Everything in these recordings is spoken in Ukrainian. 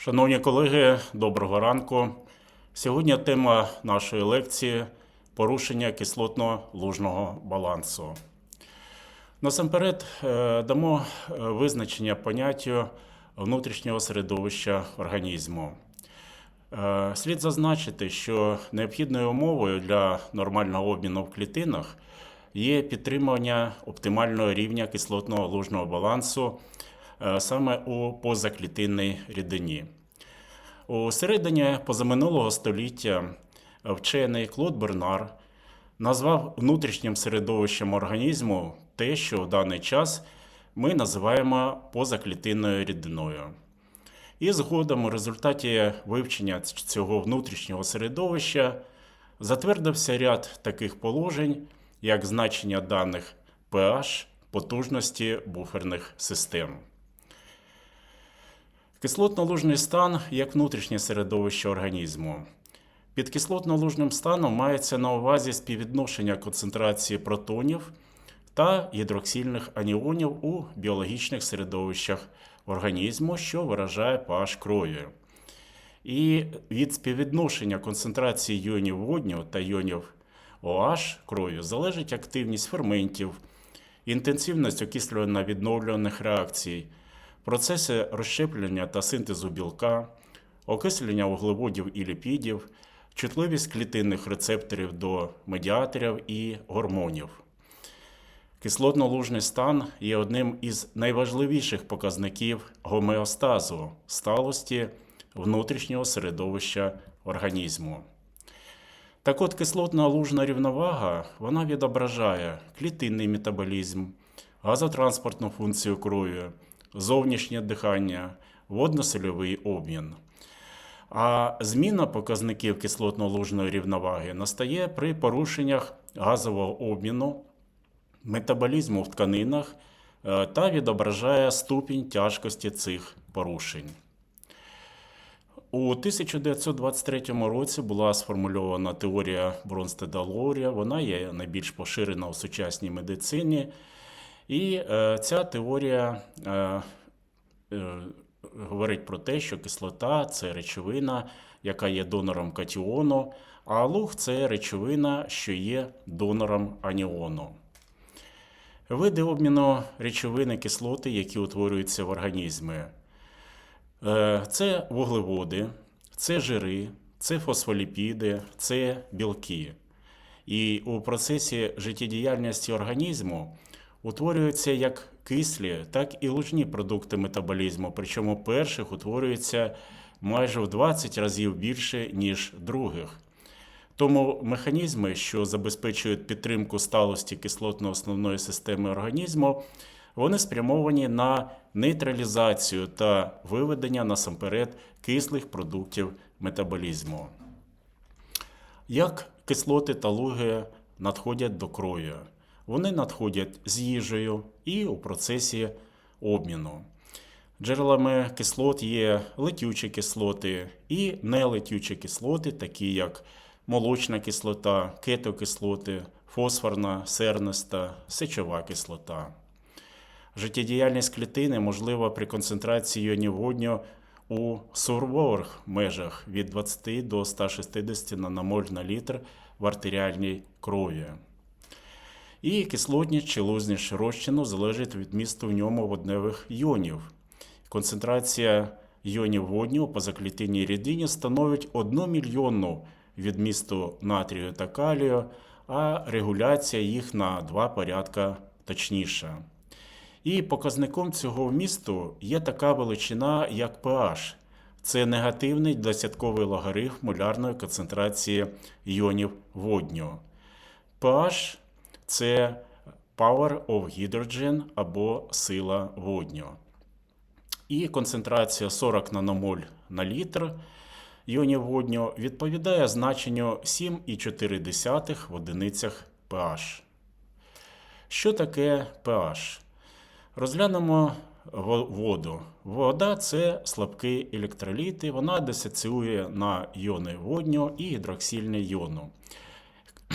Шановні колеги, доброго ранку. Сьогодні тема нашої лекції порушення кислотно-лужного балансу. Насамперед е, дамо е, визначення поняттю внутрішнього середовища організму. Е, Слід зазначити, що необхідною умовою для нормального обміну в клітинах є підтримання оптимального рівня кислотного лужного балансу саме у позаклітинній рідині. У середині позаминулого століття вчений Клод Бернар назвав внутрішнім середовищем організму те, що в даний час ми називаємо позаклітинною рідиною. І згодом у результаті вивчення цього внутрішнього середовища затвердився ряд таких положень, як значення даних pH, потужності буферних систем. Кислотно-лужний стан як внутрішнє середовище організму. Під кислотно-лужним станом мається на увазі співвідношення концентрації протонів та гідроксильних аніонів у біологічних середовищах організму, що виражає pH крові. І від співвідношення концентрації іонів водню та іонів OH крові залежить активність ферментів, інтенсивність окислювально-відновлюваних реакцій, процеси розщеплення та синтезу білка, окислення вуглеводів і ліпідів, чутливість клітинних рецепторів до медіаторів і гормонів. Кислотно-лужний стан є одним із найважливіших показників гомеостазу сталості внутрішнього середовища організму. Так от кислотно-лужна рівновага вона відображає клітинний метаболізм, газотранспортну функцію крові, зовнішнє дихання, водно-сольовий обмін. А зміна показників кислотно-лужної рівноваги настає при порушеннях газового обміну, метаболізму в тканинах е, та відображає ступінь тяжкості цих порушень. У 1923 році була сформульована теорія Бронстеда Лоурія. Вона є найбільш поширена у сучасній медицині. І е, ця теорія е, е, говорить про те, що кислота це речовина, яка є донором катіону, а луг це речовина, що є донором аніону. Види обміну речовини кислоти, які утворюються в організмі. Е, Це вуглеводи, це жири, це фосфоліпіди, це білки. І у процесі життєдіяльності організму утворюються як кислі, так і лужні продукти метаболізму. Причому перших утворюється майже в 20 разів більше, ніж других. Тому механізми, що забезпечують підтримку сталості кислотно-основної системи організму, вони спрямовані на нейтралізацію та виведення насамперед кислих продуктів метаболізму. Як кислоти та луги надходять до крові? Вони надходять з їжею і у процесі обміну. Джерелами кислот є летючі кислоти і нелетючі кислоти, такі як молочна кислота, кетокислоти, фосфорна, серниста, сечова кислота. Життєдіяльність клітини можлива при концентрації іонів водню у сурових межах від 20 до 160 наномоль на літр в артеріальній крові. І кислотність чи лузність розчину залежить від місту в ньому водневих іонів. Концентрація іонів водню у позаклітинній рідині становить 1 мільйонну від місту натрію та калію, а регуляція їх на два порядка точніша. І показником цього вмісту є така величина, як pH. Це негативний десятковий логарифм молярної концентрації іонів водню. pH – це Power of Hydrogen або сила водню. І концентрація 40 наномоль на літр іонів водню відповідає значенню 7,4 в одиницях pH. Що таке pH? Розглянемо воду. Вода це слабкий електроліт, вона дисоціює на іони водню і гідроксильне іону.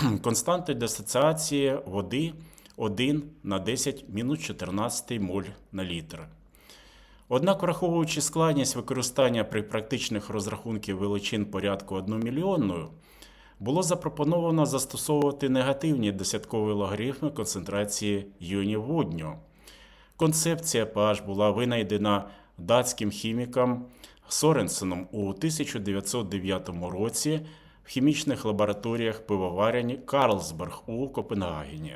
Константа дисоціації води 1 на 10 мінус 14 моль на літр. Однак, враховуючи складність використання при практичних розрахунків величин порядку 1 мільйонною, було запропоновано застосовувати негативні десяткові логарифми концентрації іонів водню. Концепція pH була винайдена датським хіміком Соренсеном у 1909 році в хімічних лабораторіях пивоварень Карлсберг у Копенгагені.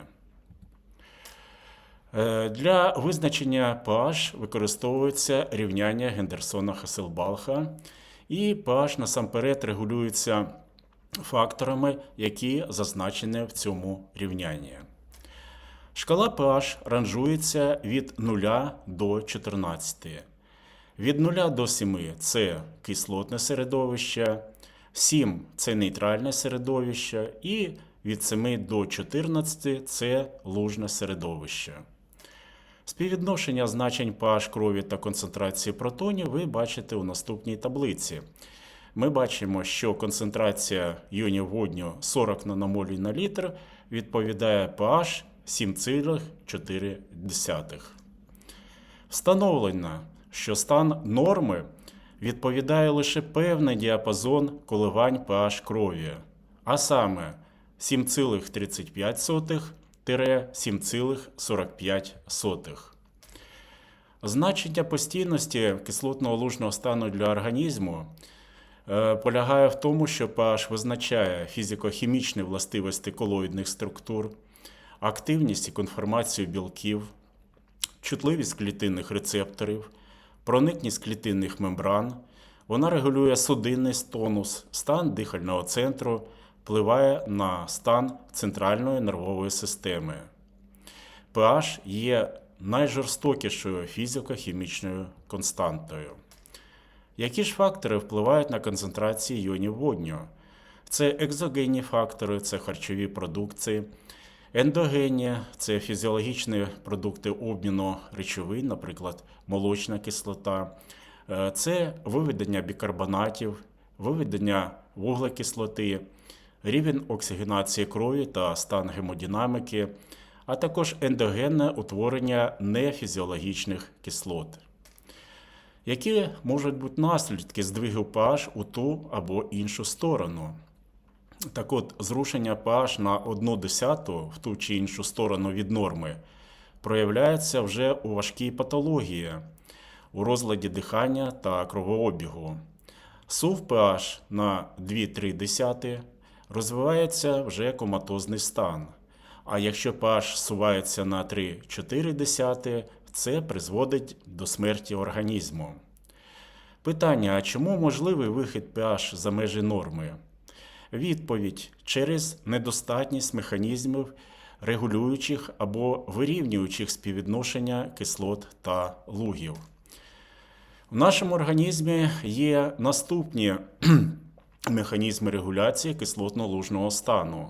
Е, Для визначення pH використовується рівняння Гендерсона Хасселбалха, і pH насамперед регулюється факторами, які зазначені в цьому рівнянні. Шкала pH ранжується від 0 до 14. Від 0 до 7 це кислотне середовище, 7 це нейтральне середовище, і від 7 до 14 це лужне середовище. Співвідношення значень pH крові та концентрації протонів ви бачите у наступній таблиці. Ми бачимо, що концентрація іонів водню 40 наномолій на літр відповідає pH 7,4. Встановлено, що стан норми відповідає лише певний діапазон коливань pH крові, а саме 7,35-7,45. Значення постійності кислотного лужного стану для організму е, полягає в тому, що pH визначає фізико-хімічні властивості колоїдних структур, активність і конформацію білків, чутливість клітинних рецепторів, проникність клітинних мембран. Вона регулює судинний тонус, стан дихального центру, впливає на стан центральної нервової системи. pH є найжорстокішою фізико-хімічною константою. Які ж фактори впливають на концентрацію іонів водню? Це екзогенні фактори, це харчові продукти, ендогенні це фізіологічні продукти обміну речовин, наприклад, молочна кислота, Е, це виведення бікарбонатів, виведення вуглекислоти, рівень оксигенації крові та стан гемодинаміки, а також ендогенне утворення нефізіологічних кислот. Які можуть бути наслідки здвигу pH у ту або іншу сторону? Так от, зрушення pH на 1 десяту в ту чи іншу сторону від норми проявляється вже у важкій патології, у розладі дихання та кровообігу. Сув pH на 2-3 десяти розвивається вже коматозний стан. А якщо pH сувається на 3-4 десяти, це призводить до смерті організму. Питання: а чому можливий вихід pH за межі норми? Відповідь через недостатність механізмів, регулюючих або вирівнюючих співвідношення кислот та лугів. В нашому організмі є наступні механізми регуляції кислотно-лужного стану.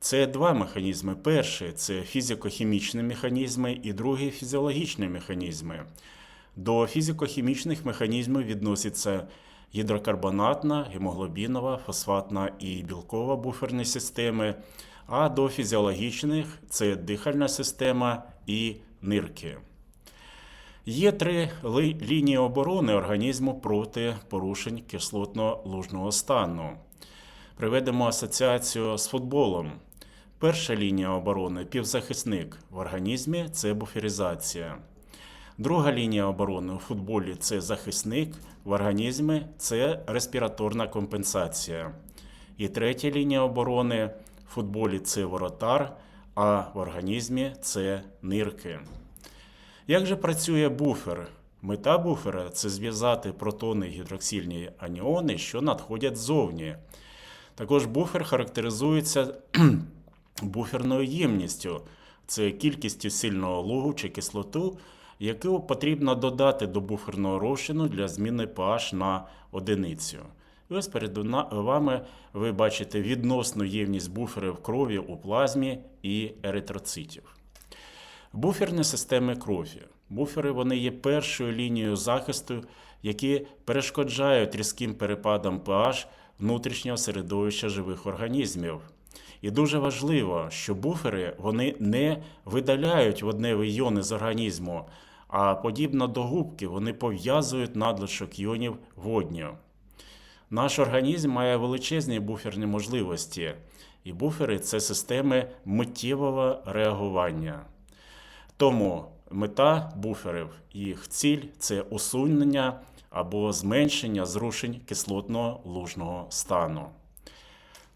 Це два механізми. Перший це фізико-хімічні механізми, і другий фізіологічні механізми. До фізико-хімічних механізмів відносяться гідрокарбонатна, гемоглобінова, фосфатна і білкова буферні системи, а до фізіологічних це дихальна система і нирки. Є три лінії оборони організму проти порушень кислотно-лужного стану. Приведемо асоціацію з футболом. Перша лінія оборони півзахисник в організмі це буферизація. Друга лінія оборони у футболі це захисник, в організмі це респіраторна компенсація. І третя лінія оборони в футболі це воротар, а в організмі це нирки. Як же працює буфер? Мета буфера це зв'язати протони гідроксильні аніони, що надходять ззовні. Також буфер характеризується буферною ємністю. Це кількістю сильного лугу чи кислоту, яку потрібно додати до буферного розчину для зміни pH на одиницю. І ось перед вами ви бачите відносну ємність буферів крові у плазмі і еритроцитів. Буферні системи крові. Буфери вони є першою лінією захисту, які перешкоджають різким перепадам pH внутрішнього середовища живих організмів. І дуже важливо, що буфери вони не видаляють водневі іони з організму, а подібно до губки вони пов'язують надлишок іонів водню. Наш організм має величезні буферні можливості, і буфери це системи миттєвого реагування. Тому мета буферів, їх ціль це усунення або зменшення зрушень кислотно лужного стану.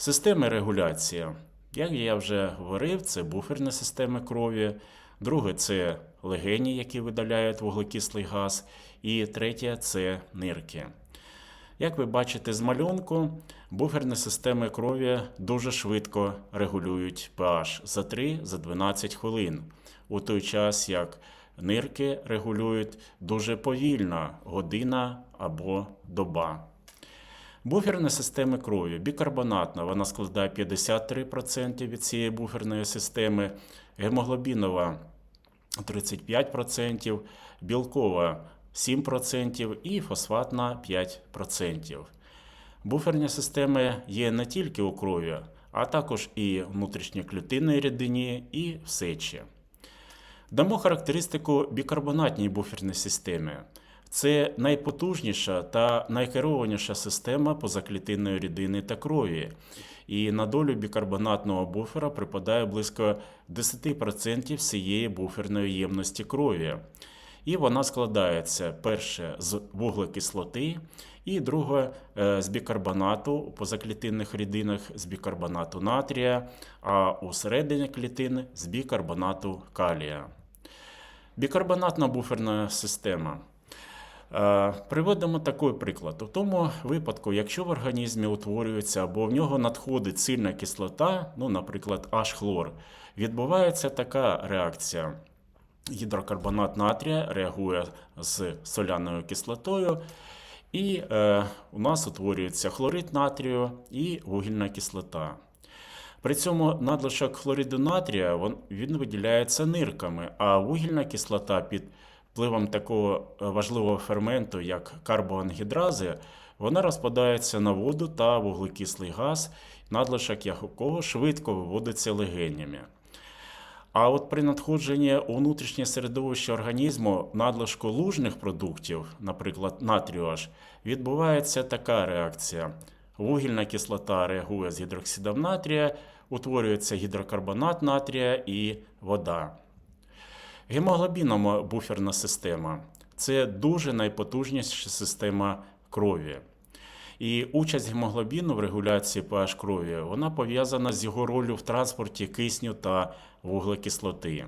Системи регуляції. Як я вже говорив, це буферні системи крові. Друге це легені, які видаляють вуглекислий газ. І третє це нирки. Як ви бачите з малюнку, буферні системи крові дуже швидко регулюють pH за 3-12 хвилин, у той час як нирки регулюють дуже повільно година або доба. Буферні системи крові. Бікарбонатна вона складає 53% від цієї буферної системи, гемоглобінова 35%, білкова 7% і фосфатна 5%. Буферні системи є не тільки у крові, а також і внутрішньоклітинній рідині, і в сечі. Дамо характеристику бікарбонатній буферній системі. Це найпотужніша та найкерованіша система позаклітинної рідини та крові. І на долю бікарбонатного буфера припадає близько 10% всієї буферної ємності крові. І вона складається перше з вуглекислоти, і друге е, з бікарбонату у позаклітинних рідинах з бікарбонату натрія, а у середині клітин з бікарбонату калія. Бікарбонатна буферна система. Е, Приведемо такий приклад. У тому випадку, якщо в організмі утворюється або в нього надходить сильна кислота, ну, наприклад, H-хлор, відбувається така реакція. Гідрокарбонат натрія реагує з соляною кислотою, і е, у нас утворюється хлорид натрію і вугільна кислота. При цьому надлишок хлориду натрія він виділяється нирками, а вугільна кислота під впливом такого важливого ферменту, як карбоангідрази, вона розпадається на воду та вуглекислий газ, надлишок якого швидко виводиться легенями. А от при надходженні у внутрішнє середовище організму надлишку лужних продуктів, наприклад, натрію H, відбувається така реакція. Вугільна кислота реагує з гідроксидом натрія, утворюється гідрокарбонат натрія і вода. Гемоглобінова буферна система це дуже найпотужніша система крові. І участь гемоглобіну в регуляції pH крові вона пов'язана з його ролью в транспорті кисню та вуглекислоти.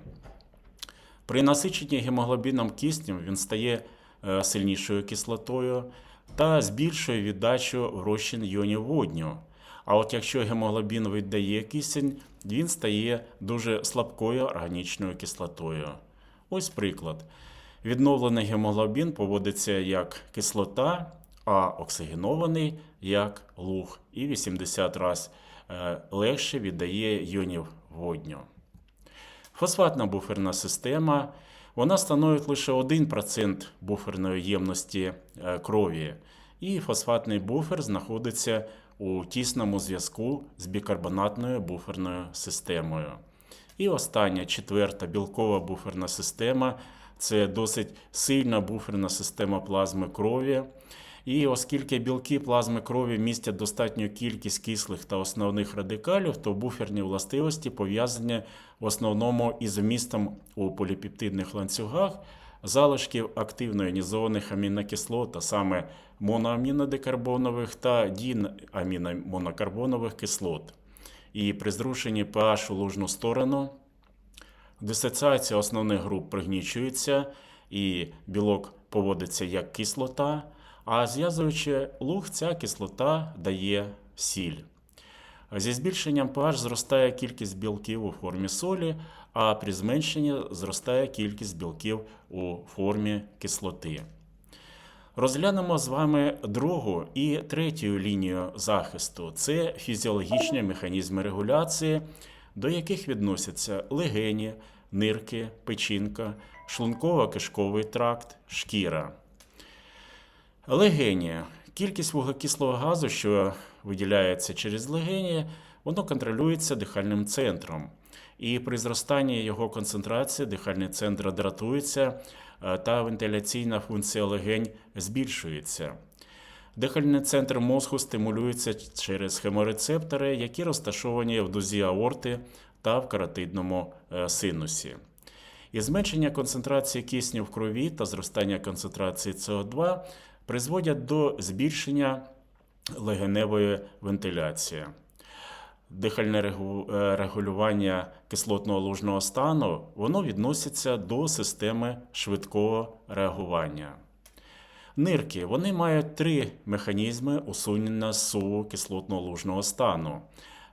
При насиченні гемоглобіном киснем він стає е, сильнішою кислотою та збільшує віддачу розчин іонів водню. А от якщо гемоглобін віддає кисень, він стає дуже слабкою органічною кислотою. Ось приклад. Відновлений гемоглобін поводиться як кислота, а оксигенований як луг, і 80 разів легше віддає іонів водню. Фосфатна буферна система вона становить лише 1% буферної ємності е, крові, і фосфатний буфер знаходиться у тісному зв'язку з бікарбонатною буферною системою. І остання четверта білкова буферна система це досить сильна буферна система плазми крові. І оскільки білки плазми крові містять достатню кількість кислих та основних радикалів, то буферні властивості пов'язані в основному із вмістом у поліпептидних ланцюгах залишків активно іонізованих амінокислот, а саме моноамінодекарбонових та дінаміномонокарбонових кислот. І при зрушенні pH у лужну сторону дисоціація основних груп пригнічується, і білок поводиться як кислота. А зв'язуючи луг, ця кислота дає сіль. Зі збільшенням pH зростає кількість білків у формі солі, а при зменшенні зростає кількість білків у формі кислоти. Розглянемо з вами другу і третю лінію захисту це фізіологічні механізми регуляції, до яких відносяться легені, нирки, печінка, шлунково-кишковий тракт, шкіра. Легені. Кількість вуглекислого газу, що виділяється через легені, воно контролюється дихальним центром. І при зростанні його концентрації дихальний центр дратується, та вентиляційна функція легень збільшується. Дихальний центр мозку стимулюється через хеморецептори, які розташовані в дузі аорти та в каротидному е, синусі. І зменшення концентрації кисню в крові та зростання концентрації СО2 призводять до збільшення легеневої вентиляції. Дихальне е, регулювання кислотного лужного стану воно відноситься до системи швидкого реагування. Нирки вони мають три механізми усунення суву кислотного лужного стану.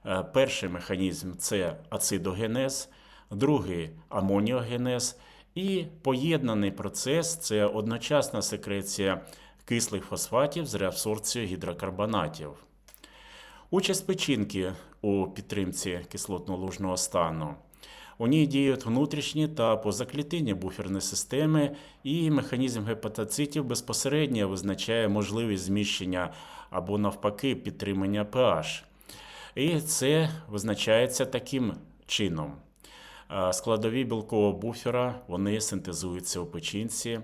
Е, Перший механізм це ацидогенез, другий амоніогенез, і поєднаний процес це одночасна секреція кислих фосфатів з реабсорбцією гідрокарбонатів. Участь печінки у підтримці кислотно-лужного стану. У ній діють внутрішні та позаклітинні буферні системи, і механізм гепатоцитів безпосередньо визначає можливість зміщення або навпаки підтримання pH. І це визначається таким чином. Складові білкового буфера вони синтезуються у печінці.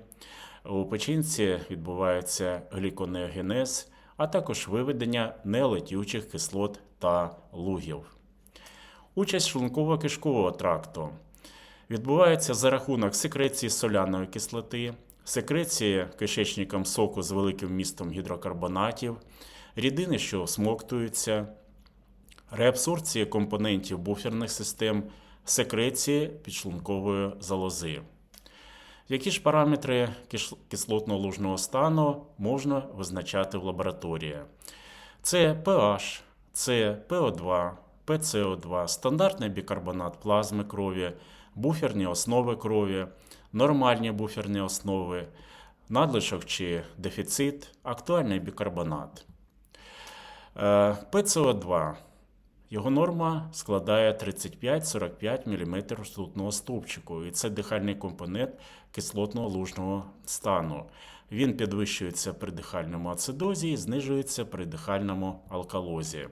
У печінці відбувається гліконеогенез, а також виведення нелетючих кислот та лугів. Участь шлунково-кишкового тракту відбувається за рахунок секреції соляної кислоти, секреції кишечником соку з великим вмістом гідрокарбонатів, рідини, що всмоктуються, реабсорбції компонентів буферних систем, секреції підшлункової залози. Які ж параметри кислотно-лужного стану можна визначати в лабораторії? Це pH, це PO2, PCO2, стандартний бікарбонат плазми крові, буферні основи крові, нормальні буферні основи, надлишок чи дефіцит, актуальний бікарбонат. Е, PCO2. Його норма складає 35-45 мм ртутного стовпчику, і це дихальний компонент кислотного лужного стану. Він підвищується при дихальному ацидозі і знижується при дихальному алкалозі.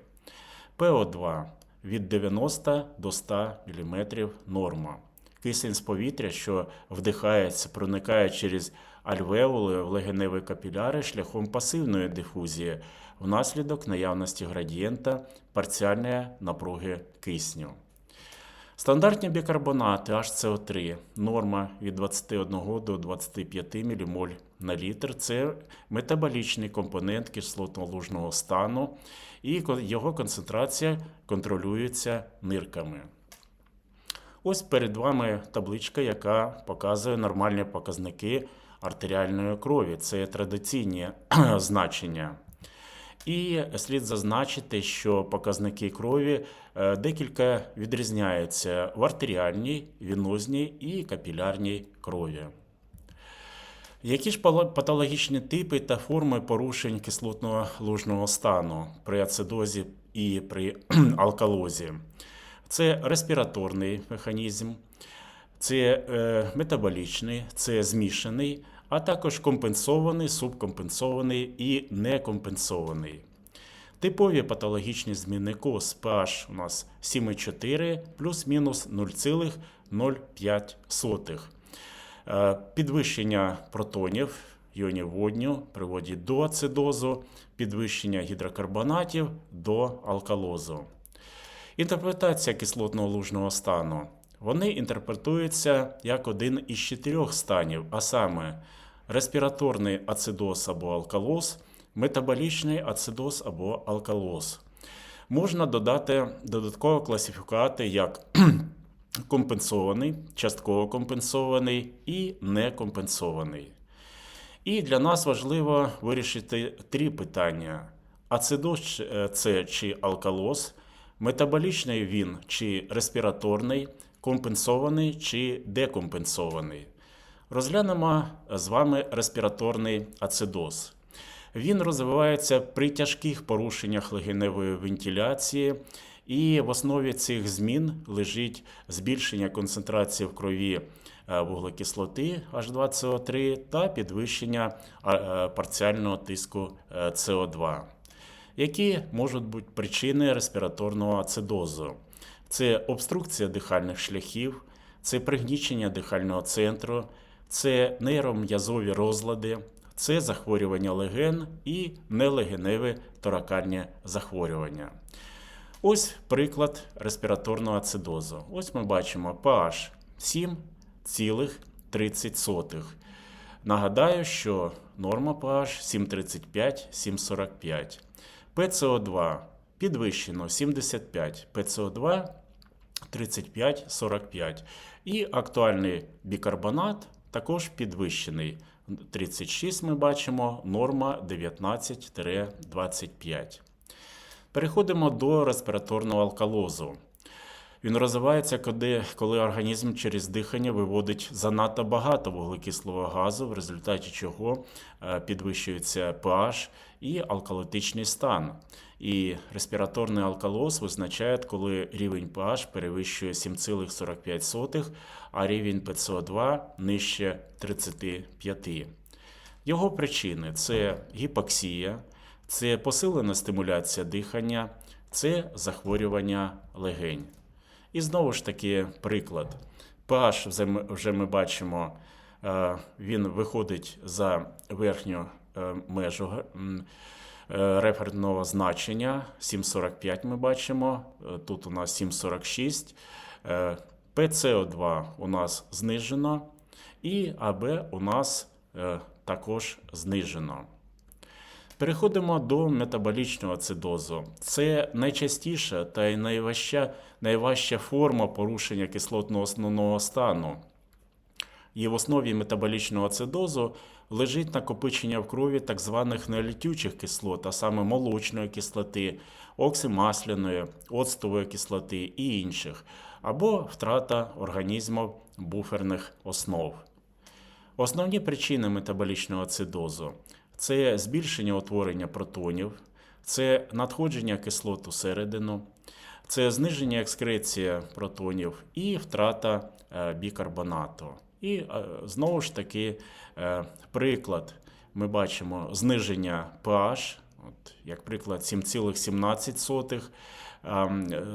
ПО2 від 90 до 100 мм норма. Кисень з повітря, що вдихається, проникає через альвеоли в легеневі капіляри шляхом пасивної дифузії внаслідок наявності градієнта парціальної напруги кисню. Стандартні бікарбонати HCO3 норма від 21 до 25 ммоль на літр. Це метаболічний компонент кислотно-лужного стану, і його концентрація контролюється нирками. Ось перед вами табличка, яка показує нормальні показники артеріальної крові. Це традиційні значення. І слід зазначити, що показники крові е, декілька відрізняються в артеріальній, венозній і капілярній крові. Які ж патологічні типи та форми порушень кислотного лужного стану при ацидозі і при алкалозі? Це респіраторний механізм, це е, метаболічний, це змішаний, а також компенсований, субкомпенсований і некомпенсований. Типові патологічні зміни КОС pH у нас 7,4 плюс-мінус 0,05. Е, Підвищення протонів, іонів водню приводить до ацидозу, підвищення гідрокарбонатів до алкалозу. Інтерпретація кислотного лужного стану. Вони інтерпретуються як один із чотирьох станів, а саме респіраторний ацидоз або алкалоз, метаболічний ацидоз або алкалоз. Можна додати додатково класифікувати як компенсований, частково компенсований і некомпенсований. І для нас важливо вирішити три питання: ацидоз е, це чи алкалоз, метаболічний він чи респіраторний, компенсований чи декомпенсований. Розглянемо з вами респіраторний ацидоз. Він розвивається при тяжких порушеннях легеневої вентиляції, і в основі цих змін лежить збільшення концентрації в крові е, вуглекислоти H2CO3 та підвищення е, парціального тиску е, СО2. Які можуть бути причини респіраторного ацидозу? Це обструкція дихальних шляхів, це пригнічення дихального центру, це нейром'язові розлади, це захворювання леген і нелегеневе торакальне захворювання. Ось приклад респіраторного ацидозу. Ось ми бачимо pH 7,30. Нагадаю, що норма pH 7,35-7,45. ПЦО2 підвищено 75, ПЦО2 35-45. І актуальний бікарбонат також підвищений. 36 ми бачимо, норма 19-25. Переходимо до респіраторного алкалозу. Він розвивається, коли, коли організм через дихання виводить занадто багато вуглекислого газу, в результаті чого е, підвищується pH і алкалітичний стан. І респіраторний алкалоз визначає, коли рівень pH перевищує 7,45, а рівень ПЦО2 нижче 35. Його причини це гіпоксія, це посилена стимуляція дихання, це захворювання легень. І знову ж таки приклад. pH вже ми, бачимо, е, він виходить за верхню межу м, е, значення. 7,45 ми бачимо. е, Тут у нас 7,46. Е, ПЦО2 у нас знижено, і АБ у нас е, також знижено. Переходимо до метаболічного ацидозу. Це найчастіша та й найважча, найважча форма порушення кислотного основного стану. І в основі метаболічного ацидозу лежить накопичення в крові так званих нелітючих кислот, а саме молочної кислоти, оксимасляної, оцтової кислоти і інших, або втрата організмів буферних основ. Основні причини метаболічного ацидозу це збільшення утворення протонів, це надходження кислот усередину, це зниження екскреції протонів і втрата е, бікарбонату. І е, знову ж таки, е, приклад, ми бачимо зниження pH, от, як приклад 7,17, ем, е,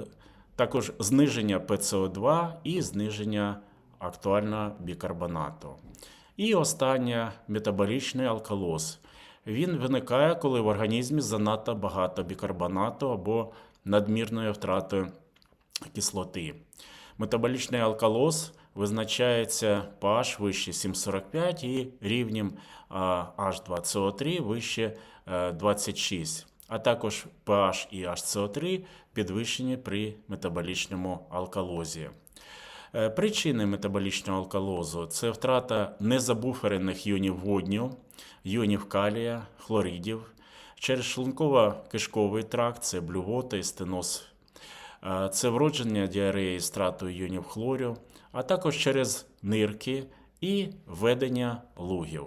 також зниження ПЦО2 і зниження актуального бікарбонату. І останнє метаболічний алкалоз. Він виникає, коли в організмі занадто багато бікарбонату або надмірної втрати кислоти. Метаболічний алкалоз визначається pH вище 7,45 і рівнем H2CO3 вище е, 26, а також pH і HCO3 підвищені при метаболічному алкалозі. Е, Причини метаболічного алкалозу це втрата незабуферених іонів водню, іонів калія, хлоридів, через шлунково-кишковий тракт, це блювота і стеноз. Е, Це вродження діареї з втратою іонів хлорю, а також через нирки і введення лугів.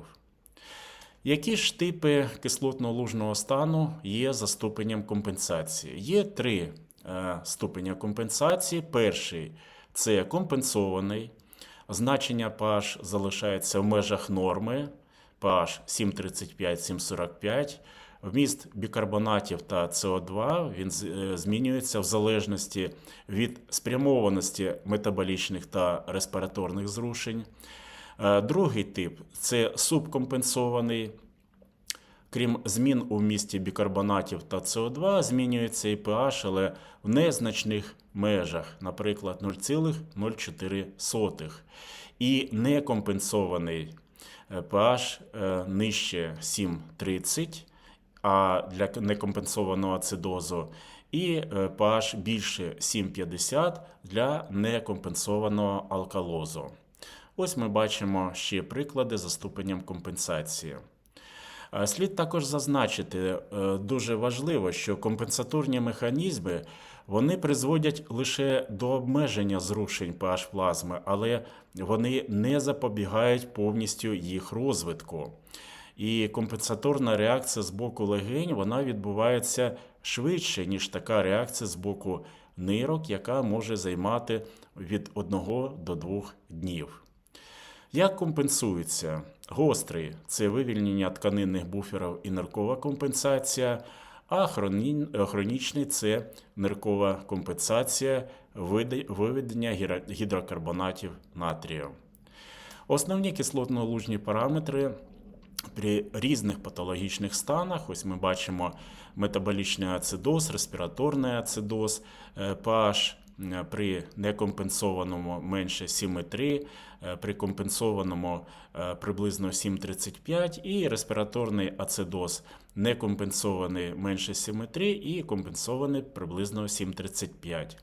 Які ж типи кислотно-лужного стану є за ступенем компенсації? Є три е, ступеня компенсації. Перший це компенсований. Значення pH залишається в межах норми pH 7,35-7,45. Вміст бікарбонатів та СО2 він е, змінюється в залежності від спрямованості метаболічних та респіраторних зрушень. Е, Другий тип це субкомпенсований. Крім змін у вмісті бікарбонатів та СО2, змінюється і pH, але в незначних межах, наприклад, 0,04. І некомпенсований pH е, нижче 7,30, а для некомпенсованого ацидозу, і е, pH більше 7,50 для некомпенсованого алкалозу. Ось ми бачимо ще приклади за ступенем компенсації. Е, Слід також зазначити, е, дуже важливо, що компенсаторні механізми вони призводять лише до обмеження зрушень pH плазми, але вони не запобігають повністю їх розвитку. І компенсаторна реакція з боку легень вона відбувається швидше, ніж така реакція з боку нирок, яка може займати від 1 до 2 днів. Як компенсується? Гострий це вивільнення тканинних буферів і ниркова компенсація, а хронічний це ниркова компенсація виведення гідрокарбонатів натрію. Основні кислотно-лужні параметри при різних патологічних станах. Ось ми бачимо метаболічний ацидоз, респіраторний ацидоз, е, pH е, при некомпенсованому менше 7,3, е, при компенсованому приблизно 7,35 і респіраторний ацидоз некомпенсований менше 7,3 і компенсований приблизно 7,35.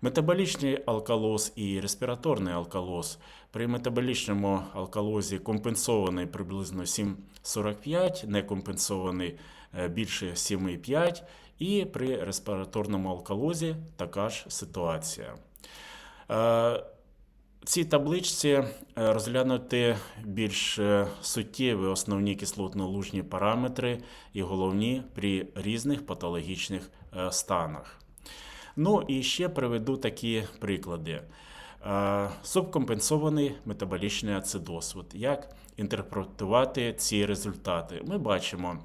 Метаболічний алкалоз і респіраторний алкалоз. При метаболічному алкалозі компенсований приблизно 7,45, некомпенсований е, більше 7,5, і при респіраторному алкалозі така ж ситуація. Е, цій табличці е, розглянути більш суттєві основні кислотно-лужні параметри і головні при різних патологічних станах. Ну і ще приведу такі приклади. Е, Субкомпенсований метаболічний ацидоз. От як інтерпретувати ці результати? Ми бачимо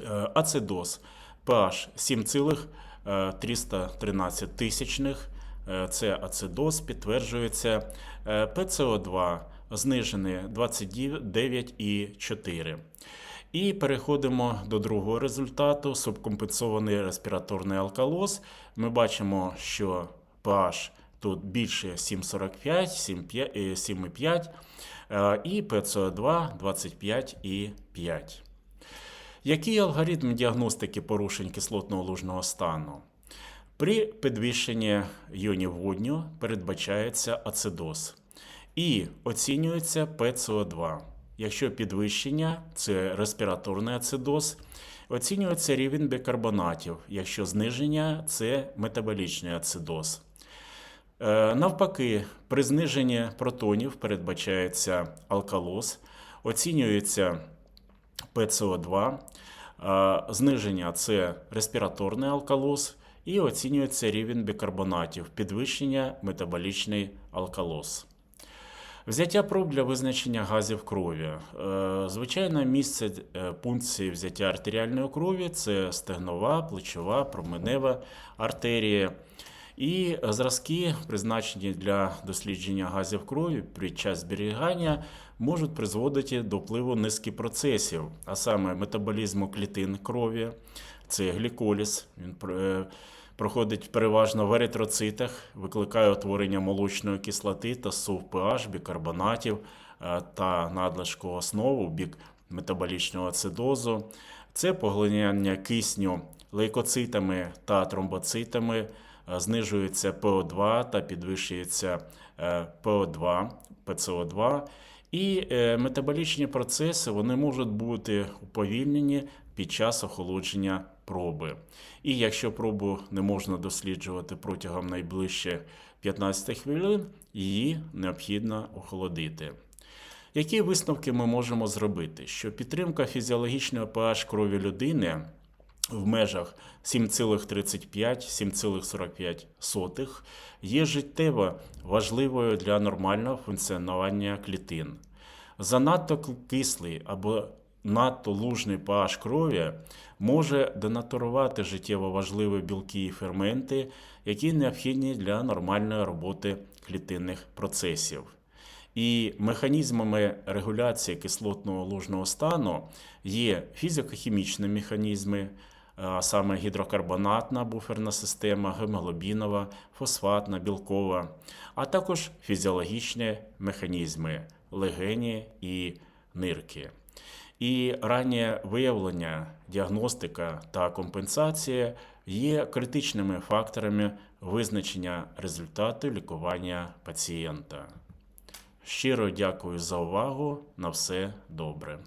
е, ацидоз pH 7,313 тисячних. Е, Це ацидоз, підтверджується Е, ПЦО2 знижений 29,4. І переходимо до другого результату: субкомпенсований респіраторний алкалоз. Ми бачимо, що pH тут більше 7,45, 7,5, е, 7,5 і ПЦО2 25,5. Який алгоритм діагностики порушень кислотного лужного стану? При підвищенні іонів водню передбачається ацидоз і оцінюється ПЦО2. Якщо підвищення це респіраторний ацидоз, оцінюється рівень бікарбонатів. Якщо зниження це метаболічний ацидоз. Е, Навпаки, при зниженні протонів передбачається алкалоз, оцінюється ПЦО2, е, зниження це респіраторний алкалоз і оцінюється рівень бікарбонатів, підвищення метаболічний алкалоз. Взяття проб для визначення газів крові. Е, Звичайне місце е, пункції взяття артеріальної крові це стегнова, плечова, променева артерія. І зразки, призначені для дослідження газів крові під час зберігання, можуть призводити до впливу низки процесів, а саме метаболізму клітин крові, це гліколіз. Він е, проходить переважно в еритроцитах, викликає утворення молочної кислоти та сув pH, бікарбонатів е, та надлишку основу бік метаболічного ацидозу. Це поглинання кисню лейкоцитами та тромбоцитами, е, знижується ПО2 та підвищується е, ПО2, ПЦО2. І е, метаболічні процеси вони можуть бути уповільнені під час охолодження проби. І якщо пробу не можна досліджувати протягом найближчих 15 хвилин, її необхідно охолодити. Які висновки ми можемо зробити? Що підтримка фізіологічного pH крові людини в межах 7,35-7,45 є життєво важливою для нормального функціонування клітин. Занадто кислий або надто лужний pH крові може денатурувати життєво важливі білки і ферменти, які необхідні для нормальної роботи клітинних процесів. І механізмами регуляції кислотного лужного стану є фізико-хімічні механізми, а саме гідрокарбонатна буферна система, гемоглобінова, фосфатна, білкова, а також фізіологічні механізми легені і нирки. І раннє виявлення, діагностика та компенсація є критичними факторами визначення результату лікування пацієнта. Щиро дякую за увагу. На все добре.